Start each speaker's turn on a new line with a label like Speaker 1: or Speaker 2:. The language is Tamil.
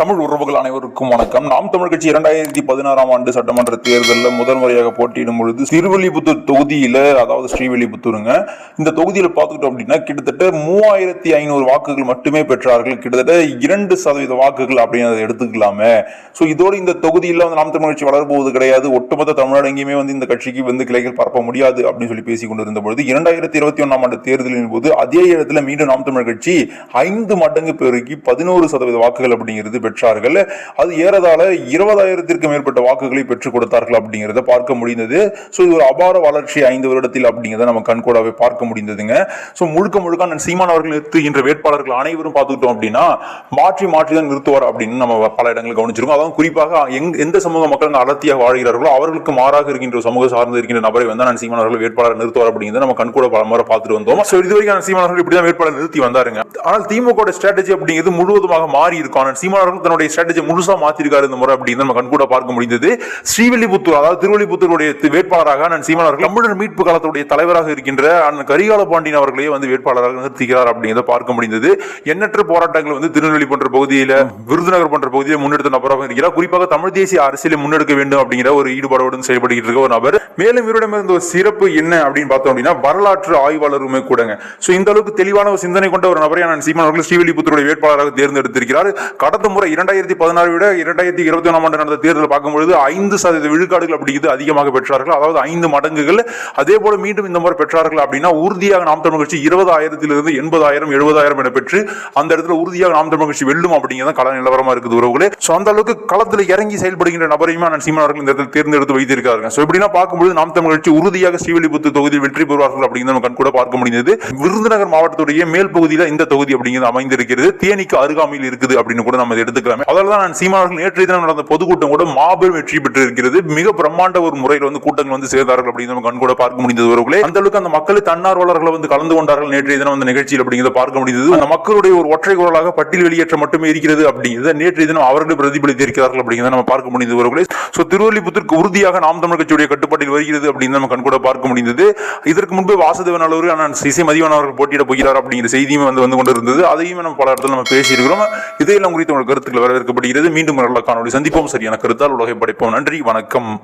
Speaker 1: தமிழ் உறவுகள் அனைவருக்கும் வணக்கம். நாம் தமிழ் கட்சி இரண்டாயிரத்தி பதினாறாம் ஆண்டு சட்டமன்ற தேர்தலில் முதல் முறையாக போட்டியிடும் பொழுது திருவள்ளிபுத்தூர் தொகுதியில அதாவது ஸ்ரீவில்லிபுத்தூருங்க இந்த தொகுதியில் பார்த்துக்கிட்டோம் அப்படின்னா கிட்டத்தட்ட மூவாயிரத்தி ஐநூறு வாக்குகள் மட்டுமே பெற்றார்கள். கிட்டத்தட்ட இரண்டு சதவீத வாக்குகள் அப்படின்னு அதை எடுத்துக்கலாமே. ஸோ இதோடு இந்த தொகுதியில் வந்து நாம் தமிழ் கட்சி வளரப்போவது கிடையாது. ஒட்டுமொத்த தமிழ்நாடு எங்கேயுமே வந்து இந்த கட்சிக்கு வந்து கிளைகள் பரப்ப முடியாது அப்படின்னு சொல்லி பேசிக் கொண்டிருந்த பொழுது இரண்டாயிரத்தி இருபத்தி ஒன்றாம் ஆண்டு தேர்தலின் போது அதே இடத்துல மீண்டும் நாம் தமிழ் கட்சி ஐந்து மடங்கு பெருக்கி பதினோரு சதவீத வாக்குகள் அப்படிங்கிறது பெற்றார்கள். அது ஏறதால இருபதாயிரத்திற்கு மேற்பட்ட வாக்குகளை பெற்றுக் கொடுத்தார்கள் அப்படிங்கிறத பார்க்க முடிந்தது. ஸோ இது ஒரு அபார வளர்ச்சி ஐந்து வருடத்தில் அப்படிங்கிறத நம்ம கண்கூடாவே பார்க்க முடிந்ததுங்க. ஸோ முழுக்க முழுக்க நான் சீமான் அவர்கள் நிறுத்துகின்ற வேட்பாளர்கள் அனைவரும் பார்த்துக்கிட்டோம் அப்படின்னா மாற்றி மாற்றி தான் நிறுத்துவார் அப்படின்னு நம்ம பல இடங்களில் கவனிச்சிருக்கோம். அதாவது குறிப்பாக எங் எந்த சமூக மக்கள் அடர்த்தியாக வாழ்கிறார்களோ அவர்களுக்கு மாறாக இருக்கின்ற சமூக சார்ந்து இருக்கின்ற நபரை வந்து நான் சீமான் அவர்கள் வேட்பாளர் நிறுத்துவார் அப்படிங்கிறத நம்ம கண்கூட பல முறை பார்த்துட்டு வந்தோம். ஸோ இதுவரைக்கும் அண்ணன் சீமான் அவர்கள் இப்படி தான் வேட்பாளர் நிறுத்தி வந்தாருங்க. ஆனால் திமுக ஸ்ட்ராட்டஜி அப்படிங்கிறது முழுவதுமாக மாறி இருக்கும் ஆனால் சீமான் அவர்கள் தன்னுடைய ஸ்ட்ராட்டஜி முழுசா மாத்திருக்காரு இந்த முறை அப்படின்னு நம்ம கண்கூட பார்க்க முடிந்தது. ஸ்ரீவில்லிபுத்தூர் அதாவது திருவள்ளிபுத்தூருடைய வேட்பாளராக அண்ணன் சீமான் அவர்கள் தமிழர் மீட்பு காலத்துடைய தலைவராக இருக்கின்ற அண்ணன் கரிகால பாண்டியன் அவர்களையே வந்து வேட்பாளராக நிறுத்துகிறார் அப்படிங்கிறத பார்க்க முடிந்தது. எண்ணற்ற போராட்டங்கள் வந்து திருநெல்வேலி போன்ற பகுதியில விருதுநகர் போன்ற பகுதியில முன்னெடுத்த நபராக இருக்கிறார். குறிப்பாக தமிழ் தேசிய அரசியலை முன்னெடுக்க வேண்டும் அப்படிங்கிற ஒரு ஈடுபாடோடு செயல்படுகிட்டு இருக்க ஒரு நபர். மேலும் இவரிடம் இருந்த ஒரு சிறப்பு என்ன அப்படின்னு பார்த்தோம் அப்படின்னா வரலாற்று ஆய்வாளருமே கூடங்க. சோ இந்த அளவுக்கு தெளிவான ஒரு சிந்தனை கொண்ட ஒரு நபரை நான் சீமான் அவர்கள் ஸ்ரீவில்லிபுத்தூருடைய வேட்பாளராக தேர்ந்தெடுத்திருக்கிறார். கடந்த முறை இரண்டாயிரத்தி பதினாறு விட இரண்டாயிரத்தி இருபத்தி ஒன்றாம் ஆண்டு நடந்த தேர்தல் பார்க்கும்பொழுது ஐந்து சதவீத விழுக்காடுகள் அப்படிங்கிறது அதிகமாக பெற்றார்கள். அதாவது ஐந்து மடங்குகள். அதே போல மீண்டும் இந்த முறை பெற்றார்கள் அப்படின்னா உறுதியாக நாம் தமிழ் கட்சி இருபதாயிரத்திலிருந்து எண்பதாயிரம் எழுபதாயிரம் என பெற்று அந்த இடத்துல உறுதியாக நாம் தமிழ் கட்சி வெல்லும் அப்படிங்கிறத கள நிலவரமா இருக்குது உறவுகளே. சோ அந்த அளவுக்கு களத்தில் இறங்கி செயல்படுகின்ற நபரையுமே நான் சீமான் அவர்கள் இந்த இடத்தில் தேர்ந்தெடுத்து வைத்திருக்காங்க சோ இப்படின்னா பார்க்கும்போது நாம் தமிழ் கட்சி உறுதியாக ஸ்ரீவில்லிபுத்தூர் தொகுதியில் வெற்றி பெறுவார்கள் அப்படிங்கிறத நம்ம கண்கூட பார்க்க முடிந்தது. விருதுநகர் மாவட்டத்துடைய மேல் பகுதியில் இந்த தொகுதி அப்படிங்கிறது அமைந்திருக்கிறது. தேனிக்கு அருகாமையில் இருக்குது அப்படின்னு கூட நம்ம எடுத்து எடுத்துக்கலாமே அதனால தான் நான் சீமானவர்கள் நேற்றைய தினம் நடந்த பொதுக்கூட்டம் கூட மாபெரும் வெற்றி பெற்று இருக்கிறது மிக பிரம்மாண்ட ஒரு முறையில் வந்து கூட்டங்கள் வந்து சேர்ந்தார்கள் அப்படின்னு நம்ம கண்கூட பார்க்க முடிந்தது உறவுகளே அந்த அளவுக்கு அந்த மக்கள் தன்னார்வலர்களை வந்து கலந்து கொண்டார்கள் நேற்றைய தினம் அந்த நிகழ்ச்சியில் அப்படிங்கிறத பார்க்க முடிந்தது. அந்த மக்களுடைய ஒரு ஒற்றை குரலாக பட்டியல் வெளியேற்ற மட்டுமே இருக்கிறது அப்படிங்கிறத நேற்றைய தினம் அவர்கள் பிரதிபலித்து இருக்கிறார்கள் அப்படிங்கிறத நம்ம பார்க்க முடிந்தது உறவுகளே சோ திருவள்ளிபுத்திற்கு உறுதியாக நாம் தமிழ் கட்சியுடைய கட்டுப்பாட்டில் வருகிறது அப்படின்னு நம்ம கண் கூட பார்க்க முடிந்தது. இதற்கு முன்பு வாசுதேவன் அளவு ஆனால் சிசை மதிவானவர்கள் போட்டியிட போகிறார் அப்படிங்கிற செய்தியும் வந்து வந்து கொண்டிருந்தது. அதையும் நம்ம பல இடத்துல நம்ம பேசியிருக்கிறோம். இதையெல்லாம் குறித்து உங்களுக்கு கருத்துக்கள் வரவேற்கப்படுகிறது. மீண்டும் ஒரு நல்ல காணொளி சந்திப்போம். சரியான கருத்தால் உலகை படைப்போம். நன்றி. வணக்கம்.